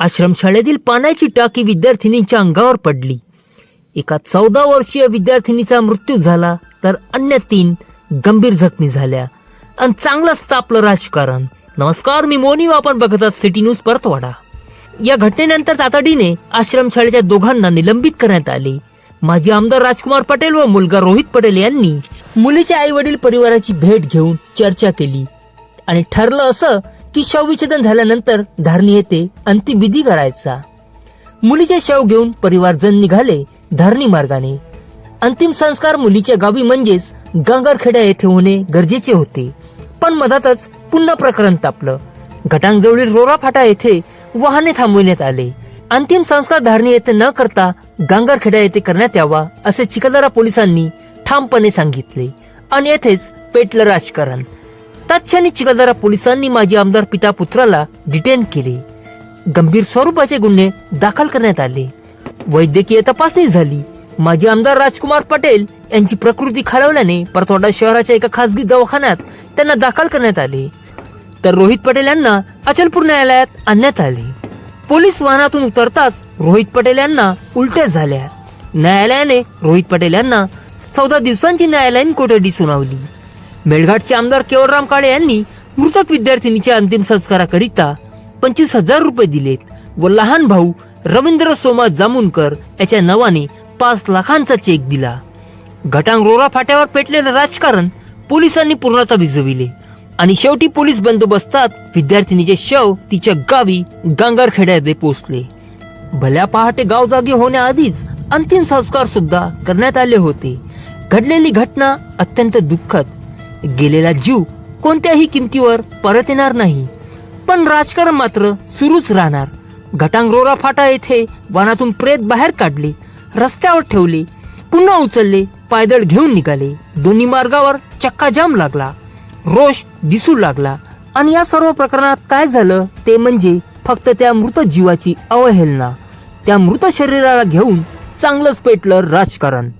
आश्रमशाळेतील पाण्याची टाकी विद्यार्थिनींच्या अंगावर पडली. एका चौदा वर्षीय विद्यार्थिनीचा मृत्यू झाला तर अन्य तीन गंभीर जखमी झाल्या. आणि चांगलंच तापलं राजकारण. नमस्कार मी मोनी आपण बघत आहात सिटी न्यूज परतवाडा. या घटनेनंतर तातडीने आश्रमशाळेच्या दोघांना निलंबित करण्यात आले. माजी आमदार राजकुमार पटेल व मुलगा रोहित पटेल यांनी मुलीच्या आई वडील परिवाराची भेट घेऊन चर्चा केली. आणि ठरलं असं की शवविच्छेदन झाल्यानंतर धारणी येथे अंतिम विधी करायचा. मुलीचे शव घेऊन परिवारजन निघाले धारणी मार्गाने. अंतिम संस्कार मुलीच्या गावी म्हणजेच गांगारखेडा येथे होणे गरजेचे होते. पण मधातच पुन्हा प्रकरण तापलं. घटांगजवळील रोरा फाटा येथे वाहने थांबविण्यात आले. अंतिम संस्कार धारणी येथे न करता गांगारखेडा येथे करण्यात यावा असे चिखलदरा पोलिसांनी ठामपणे सांगितले. आणि येथेच पेटलं राजकारण. तत्क्षणी चिखलदरा पोलिसांनी माजी आमदार पिता पुत्राला डिटेन केले. गंभीर स्वरूपाचे गुन्हे दाखल करण्यात आले. वैद्यकीय तपासणी झाली. माजी आमदार राजकुमार पटेल यांची प्रकृती खालवल्याने परतवाडा शहराच्या एका खासगी दवाखान्यात त्यांना दाखल करण्यात आले. तर रोहित पटेल यांना अचलपूर न्यायालयात आणण्यात आले. पोलीस वाहनातून उतरताच रोहित पटेल यांना उलट्या झाल्या. न्यायालयाने रोहित पटेल यांना चौदा दिवसांची न्यायालयीन कोठडी सुनावली. मेळघाटचे आमदार केवळराम काळे यांनी मृतक विद्यार्थिनीच्या अंतिम संस्काराकरिता पंचवीस हजार रुपये दिलेत व लहान भाऊ रवींद्र सोमा जामुनकर याच्या नावाने पाच लाखांचा चेक दिला. घटांग रोरा फाट्यावर पेटलेलं राजकारण पोलिसांनी पूर्णतः विझविले आणि शेवटी पोलीस बंदोबस्तात विद्यार्थिनीचे शव तिच्या गावी गांगारखेड्या पोहोचले. भल्या पहाटे गाव जागी होण्याआधीच अंतिम संस्कार सुद्धा करण्यात आले होते. घडलेली घटना अत्यंत दुःखद गेलेला जीव कोणत्याही किमतीवर परत येणार नाही. पण राजकारण मात्र सुरूच राहणार. घटांगरोरा फाटा येथे वनातून प्रेत बाहेर काढले रस्त्यावर ठेवले पुन्हा उचलले पायदळ घेऊन निघाले. दोन्ही मार्गावर चक्का जाम लागला. रोष दिसू लागला. आणि या सर्व प्रकरणात काय झालं ते म्हणजे फक्त त्या मृत जीवाची अवहेलना. त्या मृत शरीराला घेऊन चांगलंच पेटलं राजकारण.